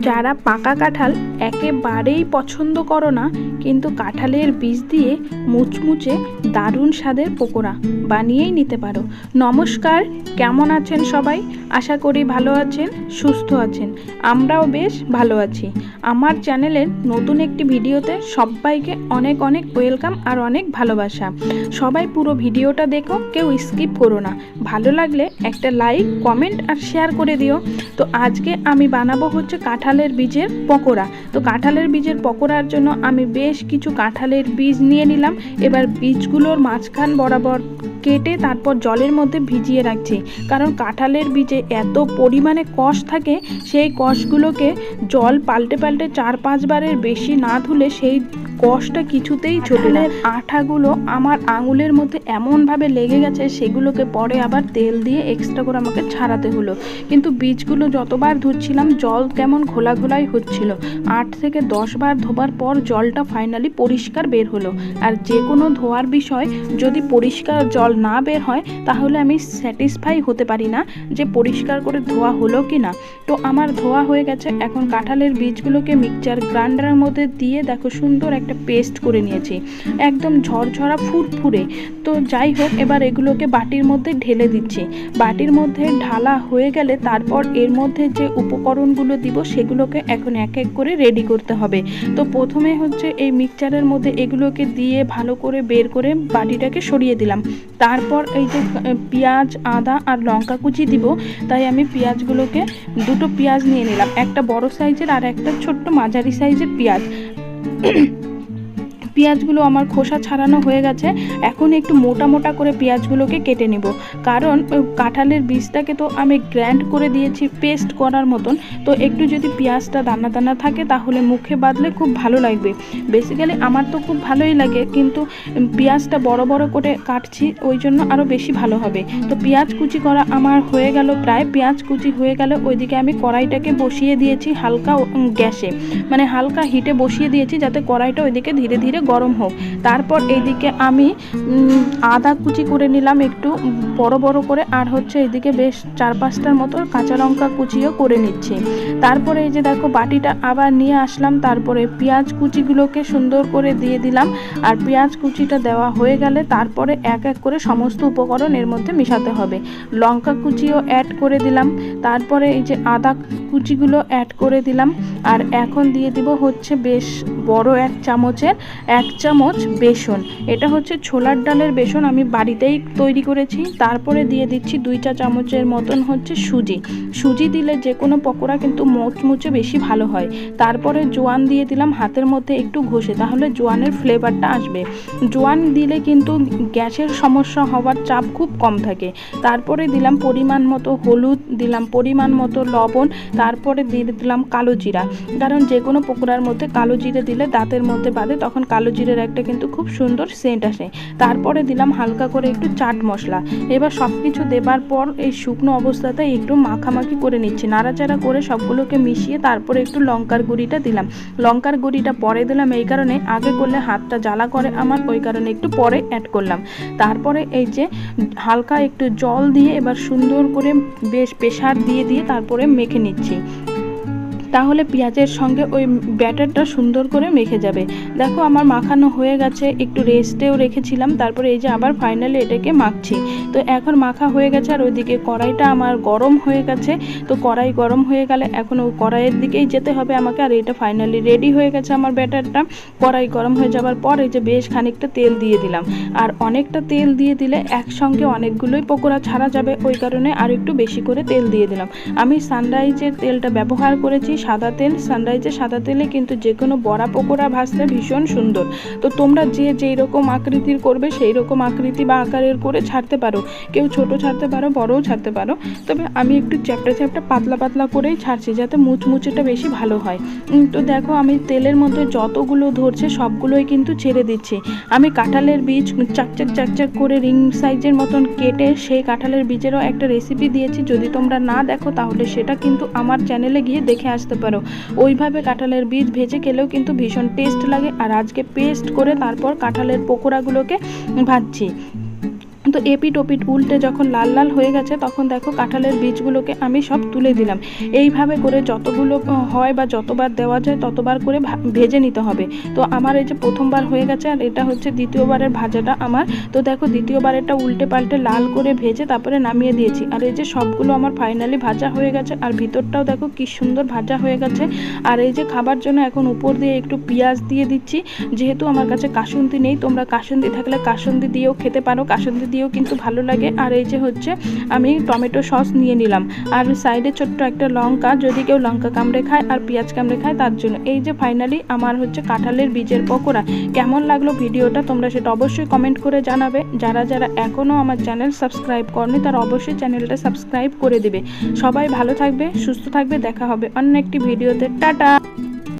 যারা পাকা কাঁঠাল একেবারেই পছন্দ করো না, কিন্তু কাঁঠালের বীজ দিয়ে মুচমুচে দারুণ স্বাদের পকোড়া বানিয়েই নিতে পারো। নমস্কার, কেমন আছেন সবাই? আশা করি ভালো আছেন, সুস্থ আছেন। আমরাও বেশ ভালো আছি। আমার চ্যানেলের নতুন একটি ভিডিওতে সবাইকে অনেক অনেক ওয়েলকাম আর অনেক ভালোবাসা। সবাই পুরো ভিডিওটা দেখো, কেউ স্কিপ করো না। ভালো লাগলে একটা লাইক, কমেন্ট আর শেয়ার করে দিও। তো আজকে আমি বানাবো হচ্ছে কাঁঠালের বীজের পকোড়া। তো কাঁঠালের বীজের পকোড়ার জন্য আমি বেশ কিছু কাঁঠালের বীজ নিয়ে নিলাম। এবার বীজগুলোর মাঝখান বরাবর কেটে তারপর জলের মধ্যে ভিজিয়ে রাখছি। কারণ কাঁঠালের বীজে এত পরিমাণে কষ থাকে, সেই কষগুলোকে জল পাল্টে পাল্টে চার পাঁচবারের বেশি না ধুলে সেই কষটা কিছুতেই ছোট না। আঠাগুলো আমার আঙুলের মধ্যে এমনভাবে লেগে গেছে, সেগুলোকে পরে আবার তেল দিয়ে এক্সট্রা করে আমাকে ছাড়াতে হলো। কিন্তু বীজগুলো যতবার ধুচ্ছিলাম, জল কেমন ঘোলা ঘোলাই হচ্ছিল। আট থেকে দশ বার ধোবার পর জলটা ফাইনালি পরিষ্কার বের হলো। আর যে কোনো ধোয়ার বিষয় যদি পরিষ্কার জল না বের হয়, তাহলে আমি স্যাটিসফাই হতে পারি না যে পরিষ্কার করে ধোয়া হলো কি না তো আমার ধোয়া হয়ে গেছে, এখন কাঁঠালের বীজগুলোকে মিক্সচার গ্রাইন্ডারের মধ্যে দিয়ে দেখো সুন্দর একটা পেস্ট করে নিয়েছি। একদম ঝরঝরা ফুরফুরে। তো যাই হোক, এবার এগুলোকে বাটির মধ্যে ঢেলে দিচ্ছি। বাটির মধ্যে ঢালা হয়ে গেলে তারপর এর মধ্যে যে উপকরণগুলো দিব, সেগুলোকে এখন এক এক করে রেডি করতে হবে। তো প্রথমে হচ্ছে এই মিক্সচারের মধ্যে এগুলোকে দিয়ে ভালো করে বের করে বাটিটাকে সরিয়ে দিলাম। তারপর এই যে পেঁয়াজ, আদা আর লঙ্কা কুচি দিব, তাই আমি পেঁয়াজগুলোকে দুটো পেঁয়াজ নিয়ে নিলাম। একটা বড় সাইজের আর একটা ছোট্ট মাঝারি সাইজের পেঁয়াজ। পেঁয়াজগুলো আমার খোসা ছাড়ানো হয়ে গেছে, এখন একটু মোটা মোটা করে পেঁয়াজগুলোকে কেটে নেব। কারণ কাঁঠালের বীজটাকে তো আমি গ্র্যান্ড করে দিয়েছি, পেস্ট করার মতন। তো একটু যদি পেঁয়াজটা দানা দানা থাকে, তাহলে মুখে বাঁধলে খুব ভালো লাগবে। বেসিক্যালি আমার তো খুব ভালোই লাগে, কিন্তু পেঁয়াজটা বড় বড় করে কাটছি, ওই জন্য আরও বেশি ভালো হবে। তো পেঁয়াজ কুচি করা আমার হয়ে গেল প্রায়, পেঁয়াজ কুচি হয়ে গেলে ওইদিকে আমি কড়াইটাকে বসিয়ে দিয়েছি হালকা গ্যাসে। মানে হালকা হিটে বসিয়ে দিয়েছি, যাতে কড়াইটা ওইদিকে ধীরে ধীরে গরম হোক। তারপর এইদিকে আমি আদা কুচি করে নিলাম একটু, বড় বড় করে। আর হচ্ছে এদিকে বেশ চার পাঁচটার মতো কাঁচা লঙ্কা কুচিও করে নিচ্ছি। তারপরে এই যে দেখো বাটিটা আবার নিয়ে আসলাম। তারপরে পেঁয়াজ কুচিগুলোকে সুন্দর করে দিয়ে দিলাম। আর পেঁয়াজ কুচিটা দেওয়া হয়ে গেলে তারপরে এক এক করে সমস্ত উপকরণ এর মধ্যে মিশাতে হবে। লঙ্কা কুচিও অ্যাড করে দিলাম। তারপরে এই যে আদা কুচিগুলো অ্যাড করে দিলাম। আর এখন দিয়ে দিব হচ্ছে বেশ বড় এক চামচের এক চামচ বেসন। এটা হচ্ছে ছোলার ডালের বেসন আমি বাড়িতেই তৈরি করেছি। তারপরে দিয়ে দিচ্ছি দুই চা চামচের মতন হচ্ছে সুজি। সুজি দিলে যে কোনো পকোড়া কিন্তু মোচমুচে বেশি ভালো হয়। তারপরে জোয়ান দিয়ে দিলাম হাতের মধ্যে একটু ঘষে, তাহলে জোয়ানের ফ্লেভারটা আসবে। জোয়ান দিলে কিন্তু গ্যাসের সমস্যা হওয়ার চাপ খুব কম থাকে। তারপরে দিলাম পরিমাণ মতো হলুদ, দিলাম পরিমাণ মতো লবণ তারপরে দিয়ে দিলাম কালো জিরা। কারণ যে কোনো পকোড়ার মধ্যে কালো জিরে দিলে দাঁতের মধ্যে বাঁধে, তখন কালো জিরের একটা কিন্তু খুব সুন্দর সেন্ট আসে। তারপরে দিলাম হালকা করে একটু চাট মশলা। এবার সব কিছু দেবার পর এই শুকনো অবস্থাতে একটু মাখামাখি করে নিচ্ছি। নাড়াচাড়া করে সবগুলোকে মিশিয়ে তারপরে একটু লঙ্কার গুঁড়িটা দিলাম। লঙ্কার গুঁড়িটা পরে দিলাম এই কারণে আগে করলে হাতটা জ্বালা করে আমার, ওই কারণে একটু পরে অ্যাড করলাম। তারপরে এই যে হালকা একটু জল দিয়ে এবার সুন্দর করে বেশ প্রেশার দিয়ে দিয়ে তারপরে মেখে নিচ্ছি। আসে তাহলে পেঁয়াজের সঙ্গে ওই ব্যাটারটা সুন্দর করে মেখে যাবে। দেখো আমার মাখানো হয়ে গেছে, একটু রেস্টেও রেখেছিলাম, তারপরে এই যে আবার ফাইনালি এটাকে মাখছি। তো এখন মাখা হয়ে গেছে আর ওইদিকে কড়াইটা আমার গরম হয়ে গেছে। তো কড়াই গরম হয়ে গেলে এখন ওই কড়াইয়ের দিকেই যেতে হবে আমাকে, আর এটা ফাইনালি রেডি হয়ে গেছে আমার ব্যাটারটা। কড়াই গরম হয়ে যাবার পর এই যে বেশ খানিকটা তেল দিয়ে দিলাম। আর অনেকটা তেল দিয়ে দিলে একসঙ্গে অনেকগুলোই পকোড়া ছাড়া যাবে, ওই কারণে আর একটু বেশি করে তেল দিয়ে দিলাম। আমি সানরাইজের তেলটা ব্যবহার করেছি সাদা তেল সানরাইজের সাদা তেলে কিন্তু যে কোনো বড়া পকোড়া ভাজতে ভীষণ সুন্দর। তো তোমরা যে যেই রকম আকৃতির করবে, সেই রকম আকৃতি বা আকারের করে ছাড়তে পারো। কেউ ছোট ছাড়তে পারো, বড়ও ছাড়তে পারো। তবে আমি একটু চ্যাপটা চ্যাপটা পাতলা পাতলা করেই ছাড়ছি, যাতে মুচমুচেটা বেশি ভালো হয়। তো দেখো আমি তেলের মধ্যে যতগুলো ধরছে, সবগুলোই কিন্তু ছেড়ে দিচ্ছি। আমি কাঁঠালের বীজ চাকচাক চাকচাক করে রিং সাইজের মতন কেটে সেই কাঁঠালের বীজেরও একটা রেসিপি দিয়েছি। যদি তোমরা না দেখো, তাহলে সেটা কিন্তু আমার চ্যানেলে গিয়ে দেখে আসতে পারো। ওইভাবে কাঁঠালের বীজ ভেজে খেলেও কিন্তু ভীষণ টেস্ট লাগে। আর আজকে পেস্ট করে তারপর কাঁঠালের পকোড়াগুলোকে ভাজছি। তো এপিট ওপিট উল্টে যখন লাল লাল হয়ে গেছে, তখন দেখো কাঁঠালের বীজগুলোকে আমি সব তুলে দিলাম। এইভাবে করে যতগুলো হয় বা যতবার দেওয়া যায়, ততবার করে ভেজে নিতে হবে। তো আমার এই যে প্রথমবার হয়ে গেছে, আর এটা হচ্ছে দ্বিতীয়বারের ভাজাটা আমার। তো দেখো দ্বিতীয়বারেরটা উল্টে পাল্টে লাল করে ভেজে তারপরে নামিয়ে দিয়েছি। আর এই যে সবগুলো আমার ফাইনালি ভাজা হয়ে গেছে, আর ভিতরটাও দেখো কি সুন্দর ভাজা হয়ে গেছে। আর এই যে খাবার জন্য এখন উপর দিয়ে একটু পেঁয়াজ দিয়ে দিচ্ছি। যেহেতু আমার কাছে কাসুন্দি নেই, তোমরা কাসুন্দি থাকলে কাসুন্দি দিয়েও খেতে পারো। কাসুন্দি দিয়েও কিন্তু ভালো লাগে। আর এই যে হচ্ছে, আমি টমেটো সস নিয়ে নিলাম। আর সাইডে ছোট্ট একটা লঙ্কা, যদি কেউ লঙ্কা কামড়ে খায় আর পেঁয়াজ কামড়ে খায়, তার জন্য। এই যে ফাইনালি আমার হচ্ছে কাঁঠালের বীজের পকোড়া। কেমন লাগল ভিডিওটা তোমরা সেটা অবশ্যই কমেন্ট করে জানাবে। যারা যারা এখনও আমার চ্যানেল সাবস্ক্রাইব করনি, তারা অবশ্যই চ্যানেলটা সাবস্ক্রাইব করে দেবে। সবাই ভালো থাকবে, সুস্থ থাকবে। দেখা হবে অন্য একটি ভিডিওতে। টাটা!